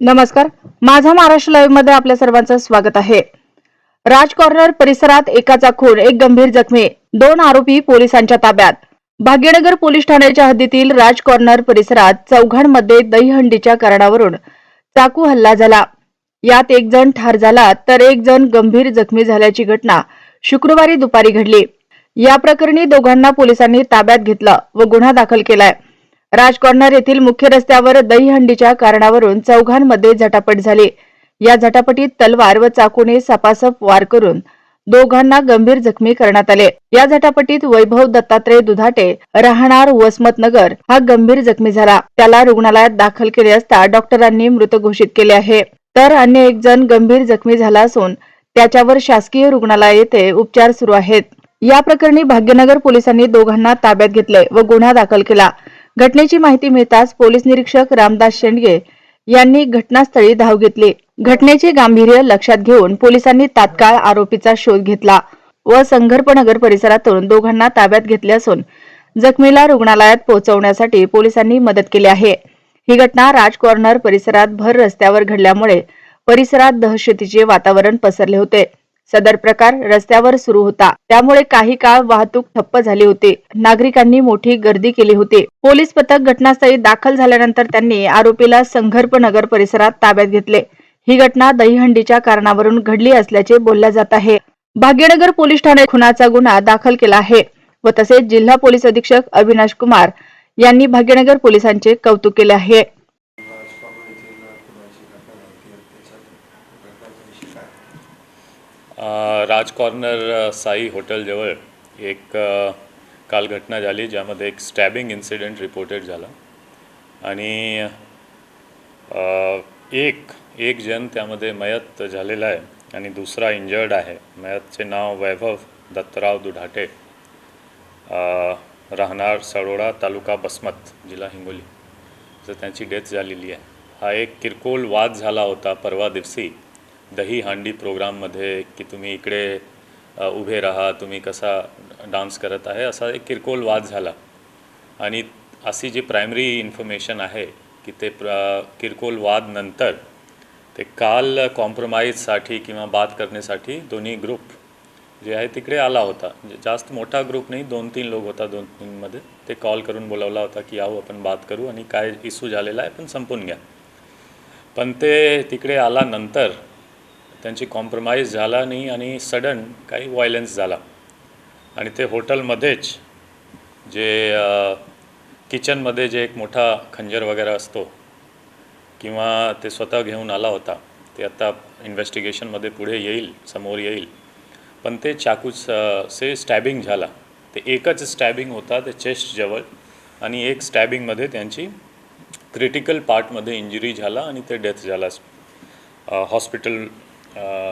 नमस्कार. माझा महाराष्ट्र लाईव्हमध्ये आपल्या सर्वांचं स्वागत आहे. राज कॉर्नर परिसरात एकाचा खून एक गंभीर जखमी दोन आरोपी पोलिसांच्या ताब्यात. भाग्यनगर पोलीस ठाण्याच्या हद्दीतील राज कॉर्नर परिसरात चौघांमध्ये दहीहंडीच्या कारणावरून चाकू हल्ला झाला. यात एक जण ठार झाला तर एक जण गंभीर जखमी झाल्याची घटना शुक्रवारी दुपारी घडली. या प्रकरणी दोघांना पोलिसांनी ताब्यात घेतलं व गुन्हा दाखल केलाय. राजकॉर्नर येथील मुख्य रस्त्यावर दहीहंडीच्या कारणावरून चौघांमध्ये झटापट झाली. या झटापटीत तलवार व चाकूने सपासप वार करून दोघांना गंभीर जखमी करण्यात आले. या झटापटीत वैभव दत्तात्रय दुधाटे राहणार वसमतनगर हा गंभीर जखमी झाला. त्याला रुग्णालयात दाखल केले असता डॉक्टरांनी मृत घोषित केले आहे. तर अन्य एक जण गंभीर जखमी झाला असून त्याच्यावर शासकीय रुग्णालय येथे उपचार सुरू आहेत. या प्रकरणी भाग्यनगर पोलिसांनी दोघांना ताब्यात घेतले व गुन्हा दाखल केला. घटनेची माहिती मिळताच पोलीस निरीक्षक रामदास शेंडगे यांनी घटनास्थळी धाव घेतली. घटनेचे गांभीर्य लक्षात घेऊन पोलिसांनी तात्काळ आरोपीचा शोध घेतला व संघर्पनगर परिसरातून दोघांना ताब्यात घेतले असून जखमीला रुग्णालयात पोहोचवण्यासाठी पोलिसांनी मदत केली आहे. ही घटना राज कॉर्नर परिसरात भर रस्त्यावर घडल्यामुळे परिसरात दहशतीचे वातावरण पसरले होते. सदर प्रकार रस्त्यावर सुरू होता. त्यामुळे काही काळ वाहतूक ठप्प झाली होती. नागरिकांनी मोठी गर्दी केली होती. पोलीस पथक घटनास्थळी दाखल झाल्यानंतर त्यांनी आरोपीला संघर्प नगर परिसरात ताब्यात घेतले. ही घटना दहीहंडीच्या कारणावरून घडली असल्याचे बोलल्या जात आहे. भाग्यनगर पोलीस ठाण्यात खुनाचा गुन्हा दाखल केला आहे व तसेच जिल्हा पोलीस अधीक्षक अविनाश कुमार यांनी भाग्यनगर पोलिसांचे कौतुक केले आहे. राज कॉर्नर साई हॉटेलजवळ एक काल घटना झाली ज्यामध्ये एक स्टॅबिंग इन्सिडेंट रिपोर्टेड झाला. आणि एक एक जण त्यामध्ये मयत झालेला आहे आणि दुसरा इंजर्ड आहे. मयतचे नाव वैभव दत्तराव दुढाटे राहणार सरोडा तालुका बसमत जिल्हा हिंगोली. तर त्यांची डेथ झालेली आहे. हा एक किरकोळ वाद झाला होता परवा दिवशी. दही हांडी प्रोग्राममध्ये की तुम्ही इकडे उभे राहा तुम्ही कसा डान्स करत आहे असा एक किरकोळ वाद झाला. आणि अशी जी प्रायमरी इन्फॉर्मेशन आहे की ते प्र किरकोळ वाद नंतर ते काल कॉम्प्रोमाइजसाठी किंवा बात करण्यासाठी दोन्ही ग्रुप जे आहे तिकडे आला होता. म्हणजे जास्त मोठा ग्रुप नाही दोन तीन लोक होता दोन तीनमध्ये ते कॉल करून बोलावला होता की आहो आपण बात करू आणि काय इश्यू झालेला आहे पण संपून घ्या. पण ते तिकडे आल्यानंतर त्यांची कॉम्प्रोमाइज झाला नाही आणि सडन काही व्हायलन्स झाला. आणि ते हॉटेलमध्येच जे किचनमध्ये जे एक मोठा खंजर वगैरे असतो किंवा ते स्वतः घेऊन आला होता ते आता इन्व्हेस्टिगेशनमध्ये पुढे येईल समोर येईल. पण ते चाकूच से स्टॅबिंग झाला. ते एकच स्टॅबिंग होता ते चेस्टजवळ आणि एक स्टॅबिंगमध्ये त्यांची क्रिटिकल पार्टमध्ये इंजुरी झाला आणि ते डेथ झाला. हॉस्पिटल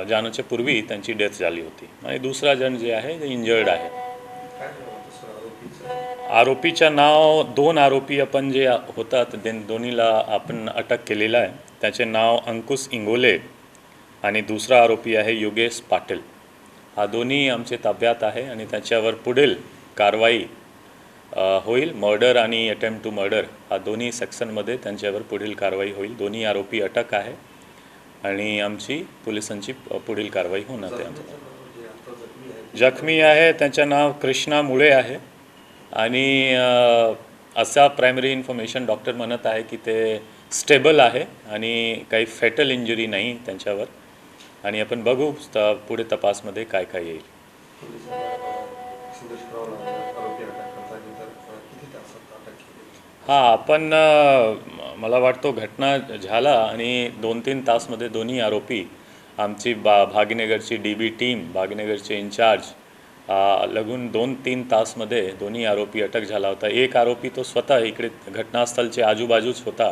जाण्याच्या पूर्वी त्यांची डेथ झाली होती. आणि दुसरा जण जे आहे ते इंजर्ड आहे. आरोपीचं नाव दोन आरोपी आपण जे होतात ते दोन्हीला आपण अटक केलेला आहे. त्याचे नाव अंकुश इंगोले आणि दुसरा आरोपी आहे योगेश पाटील. हा दोन्ही आमचे ताब्यात आहे आणि त्याच्यावर पुढील कारवाई होईल. मर्डर आणि अटेम्प्ट टू मर्डर हा दोन्ही सेक्शनमध्ये त्यांच्यावर पुढील कारवाई होईल. दोन्ही आरोपी अटक आहे. आणि आमची पोलिसांची पुढील कारवाई होणार आहे. आमच्या जखमी आहे त्यांचं नाव कृष्णा मुळे आहे. आणि असा प्रायमरी इन्फॉर्मेशन डॉक्टर म्हणत आहे की ते स्टेबल आहे आणि काही फेटल इंजुरी नाही त्यांच्यावर. आणि आपण बघू पुढे तपासमध्ये काय काय येईल. हां आपण मला वाटतो घटना झाला आणि दोन तीन तासमध्ये दोन्ही आरोपी आमची बा भागीनगरची डी बी टीम भागीनगरचे इन्चार्ज लगून दोन तीन तासमध्ये दोन्ही आरोपी अटक झाला होता. एक आरोपी तो स्वतः इकडे घटनास्थळचे आजूबाजूच होता.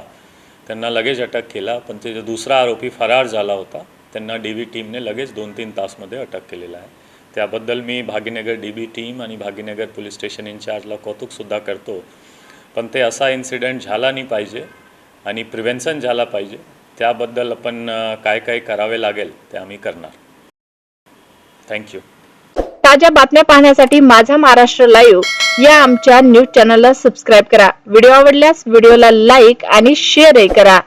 त्यांना लगेच अटक केला पण ते जो दुसरा आरोपी फरार झाला होता त्यांना डी बी टीमने लगेच दोन तीन तासमध्ये अटक केलेला आहे. त्याबद्दल मी भागीनगर डी बी टीम आणि भागीनगर पोलीस स्टेशन इन्चार्जला कौतुकसुद्धा करतो. पण ते असा इन्सिडेंट झाला नाही पाहिजे. आणि प्रिव्हेन्शन झाला पाहिजे. त्याबद्दल आपण काय काय करावे लागेल ते आम्ही करणार. थँक्यू ताज्या बातम्या पाहण्यासाठी माझा महाराष्ट्र लाईव्ह या आमच्या न्यूज चॅनलला सबस्क्राईब करा. व्हिडिओ आवडल्यास व्हिडिओला लाईक आणि शेअरही करा.